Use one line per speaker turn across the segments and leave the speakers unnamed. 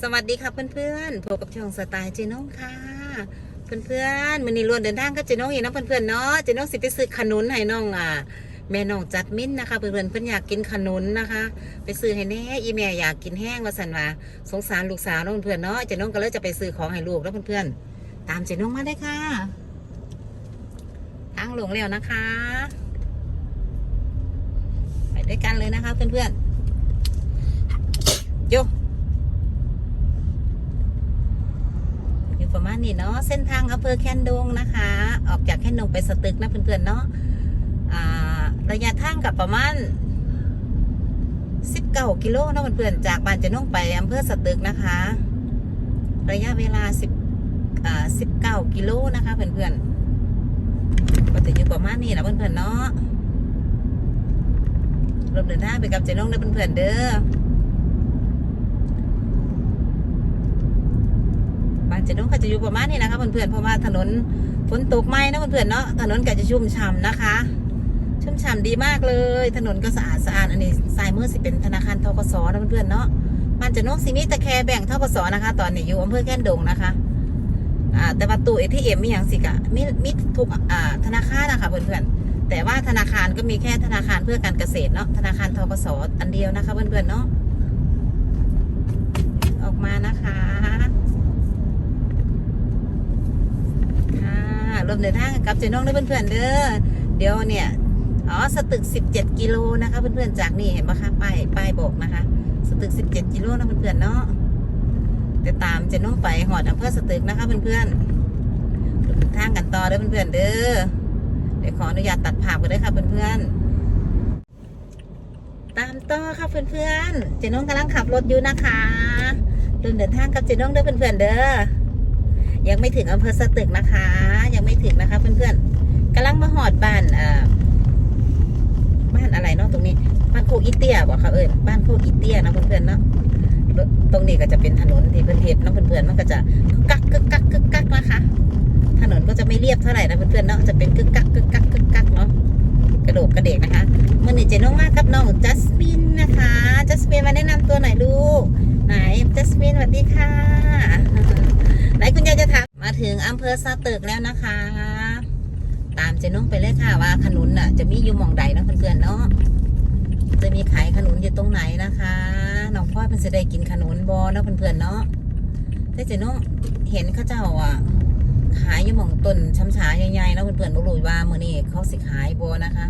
สวัสดีค่ะเพื่อนๆพบกับช่องสไตล์เจน้องค่ะ เพื่อนๆมันนี่รวนเดินทางก็เจน้องอีกนะเพื่อนๆเนาะเจน้องสิไปซื้อขนุนให้น้องอะแม่น้องจัดมิ้นนะคะเพื่อนๆเพื่อนอยากกินขนุนนะคะ ไปซื้อให้แน่อีแม่อยากกินแห้งว่าสันว่าสงสารลูกสาวน้องเพื่อนเนาะเจน้องก็เลยจะไปซื้อของให้ลูกแล้วเพื่อนๆตามเจน้องมาได้ค่ะทางหลงแล้วนะคะ ไปด้วยกันเลยนะคะ เพื่อนๆโย อยู่ประมาณนี้เนาะเส้นทางอำเภอแคนดงนะคะ ออกจากแคนดงไปสตึกนะเพื่อนๆเนาะระยะทางกับประมาณ19กิโลนะเพื่อนๆจากบ้านจะน่งไปอำเภอสตึกนะคะ ระยะเวลา10อ่า19กิโลนะคะเพื่อนๆก็จะอยู่ประมาณนี้นะเพื่อนๆเนาะรถเดินทางไปกับเจนงเด้อเพื่อนๆเด้อ บ้านเจนุ้งก็จะอยู่ประมาณนี้นะคะเพื่อนๆเพราะว่าถนนฝนตกไหมนะเพื่อนๆเนาะถนนก็จะชุ่มฉ่ำนะคะ ชุ่มฉ่ำดีมากเลย ถนนก็สะอาดสะอาดอันนี้สายมือสิเป็นธนาคารทกสนะเพื่อนๆเนาะบ้านเจนุ้งสิมีตะแคร์แบ่งทกสนะคะ ตอนนี้อยู่อำเภอแก้นดงนะคะอ่าแต่ว่าตู้เอทีเอ็มมีอย่างสิกะมีมีทุกอ่าธนาคารนะคะเพื่อนๆแต่ว่าธนาคารก็มีแค่ธนาคารเพื่อการเกษตรเนาะธนาคารทกสอันเดียวนะคะเพื่อนๆเนาะออกมานะคะ ค่ะ รวมเดินทางกับเจน้องด้วยเพื่อนๆเด้อเดี๋ยวเนี่ยอ๋อสตึก 17 กิโลนะคะเพื่อนๆจากนี่เห็นปะคะป้ายป้ายบอกนะคะ สตึก 17 กิโลนะเพื่อนๆเนาะเดี๋ยวตามเจน้องไปหอดอำเภอสตึกนะคะเพื่อนๆเดินทางกันต่อเด้อเพื่อนๆเด้อเดี๋ยวขออนุญาตตัดภาพกันด้วยค่ะเพื่อนๆตามต่อค่ะเพื่อนๆ เจน้องกำลังขับรถอยู่นะคะเดินเดินทางกับเจน้องเด้อเพื่อนๆเด้อ ยังไม่ถึงอำเภอสตึกนะคะ ยังไม่ถึงนะคะ เพื่อนๆกำลังมาหอดบ้านอ่าบ้านอะไรเนาะตรงนี้บ้านโคกอีเตียบอกค่ะเอ้ยบ้านโคกอีเตียนะเพื่อนๆเนาะตรงนี้ก็จะเป็นถนนที่เพื่อนเทศเนาะเพื่อนๆมันก็จะกึกกักกึกกักกึกกักนะคะ ถนนก็จะไม่เรียบเท่าไหร่นะเพื่อนๆเนาะจะเป็นกึกกักกึกกักกึกกักเนาะกระโดดกระเดกนะคะเมื่อนี้เจน้องมากครับน้องจัสมินนะคะจัสมินมาแนะนำตัวหน่อยลูกไหนจัสมินสวัสดีค่ะ ไหนคุณยายจะ ถึงอำเภอสตึกแล้วนะคะ ตามเจนุ่งไปเลยค่ะว่าขนุนน่ะ จะมีอยู่หมองใดนะเพื่อนๆเนาะจะมีขายขนุนอยู่ตรงไหนนะคะน้องพ่อเพิ่นจะได้กินขนุนบอเนาะเพื่อนๆเนาะแต่เจนุ่งเห็นเข้าเจ้าอะขายอยู่หมองต้นช้ำฉาใหญ่ๆเนาะเพื่อนๆบ่รู้ว่ามื้อนี้เขาสิขายบอนะคะ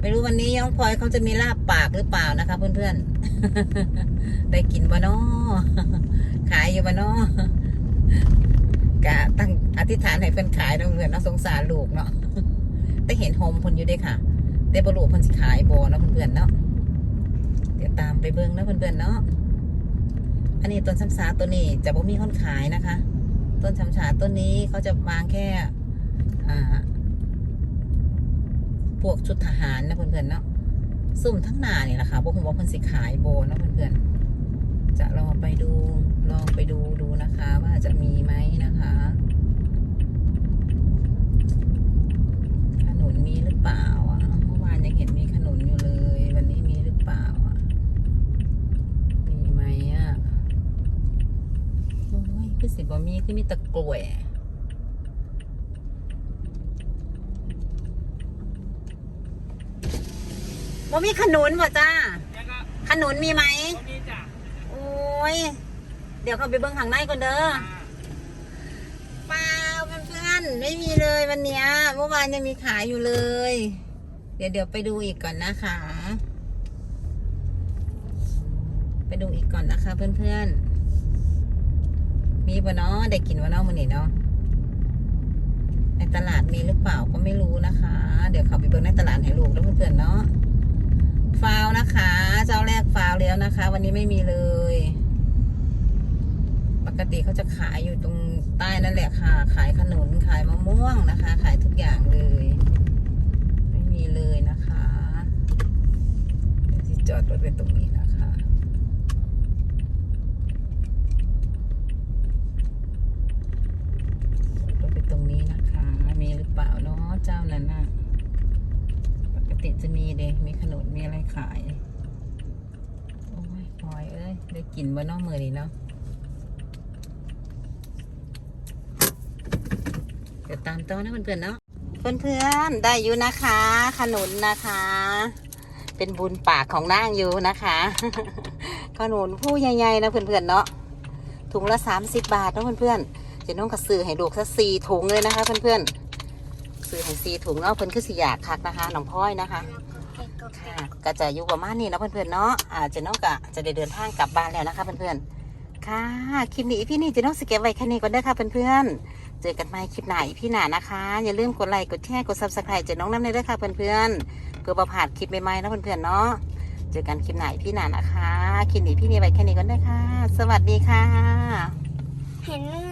ไม่รู้วันนี้ย้องพลอยเขาจะมีลาบปากหรือเปล่านะคะ เพื่อนๆ ได้กินบ่เนาะขายอยู่บ่เนาะ กะตั้งอธิษฐานให้เพิ่นขายเนาะเพื่อนเนาะสงสารลูกเนาะแต่เห็นโฮมเพิ่นอยู่ด้วยค่ะ แต่บ่รู้เพิ่นสิขายบ่เนาะเพื่อนๆเนาะเดี๋ยวตามไปเบิ่งเนาะเพื่อนๆเนาะอันนี้ต้นช้ำสาตัวนี้จะบ่มีคนขายนะคะ ต้นช้ำฉาต้นนี้เขาจะวางแค่พวกชุดทหารนะเพื่อนๆเนาะซุ่มทั้งหนาเนี่ยแหละค่ะพวกผมว่าเพิ่นสิขายโบเนะเพื่อนๆ จะลองไปดูลองไปดูดูนะคะ ว่าจะมีไหมนะคะขนุนมีหรือเปล่าอะเมื่อวานยังเห็นมีขนุนอยู่เลย วันนี้มีหรือเปล่าอะมีไหมอะโอ้ยคือสิบ่มีคือมีแตะกล้วยบ่มีขนุนบ่จ้าขนุนมีไหม
ตรงนี้จ้ะ
โอ้ยเดี๋ยวเขาไปเบิ่งข้างในก่อนเด้อ
อ่า
เปล่าเพื่อนๆไม่มีเลยวันเนี้ยเมื่อวานยังมีขายอยู่เลย เดี๋ยวเดี๋ยวไปดูอีกก่อนนะคะ ไปดูอีกก่อนนะคะ เพื่อนๆมีปะเนาะได้กินวะเนาะมันนี่เนาะในตลาดมีหรือเปล่าก็ไม่รู้นะคะ เดี๋ยวเขาไปเบิ่งในตลาดให้ลูกแล้วเพื่อนๆเนาะฟาวนะคะ เจ้าแรกฟาวแล้วนะคะ วันนี้ไม่มีเลย ปกติเขาจะขายอยู่ตรงใต้นั่นแหละค่ะ ขายขนุนขายมะม่วงนะคะ ขายทุกอย่างเลย ไม่มีเลยนะคะเดี๋ยวที่จอดรถไว้ตรงนี้นะคะรถไปตรงนี้นะคะ มีหรือเปล่าเนาะเจ้านั้นน่ะปกติจะมีเดยมีขนุนมีอะไรขาย โอ้ยพลอยเอ้ยได้กินบ่เนาะมือนี้เนาะ เดี๋ยวตามต่อนะเพื่อนๆเนาะเพื่อนๆได้อยู่นะคะ ขนุนนะคะ เป็นบุญปากของนางอยู่นะคะ ขนุนผู้ใหญ่ๆนะเพื่อนๆเนาะถุงละ30บาทนะเพื่อนๆเจะน้องกระซื้อให้ลูกสักสี่ถุงเลยนะคะ เพื่อนๆซื้อให้สี่ถุงเนาะเพื่อนคือสิอยากคักนะคะน้องพ้อยนะคะค่ะก็จะอยู่ประมาณนี้นะเพื่อนๆเนาะอ่าเจน้องก็จะได้เดินทางกลับบ้านแล้วนะคะ เพื่อนๆค่ะคลิปนี้พี่นี่เจน้องสเก็บไว้แค่นี้ก่อนเด้อค่ะเพื่อนๆ เจอกันใหม่คลิปหน้าพี่หนานะคะ อย่าลืมกดไลค์กดแชร์กดซับสไครต์เจอน้องน้ำในด้อค่ะเพื่อนๆเพื่อประพาดคลิปใหม่ๆนะเพื่อนๆเนาะเจอกันคลิปหน้าพี่หนานะคะคลิปนี้พี่นีไว้แค่นี้ก่อนเด้ค่ะสวัสดีค่ะ
เห็น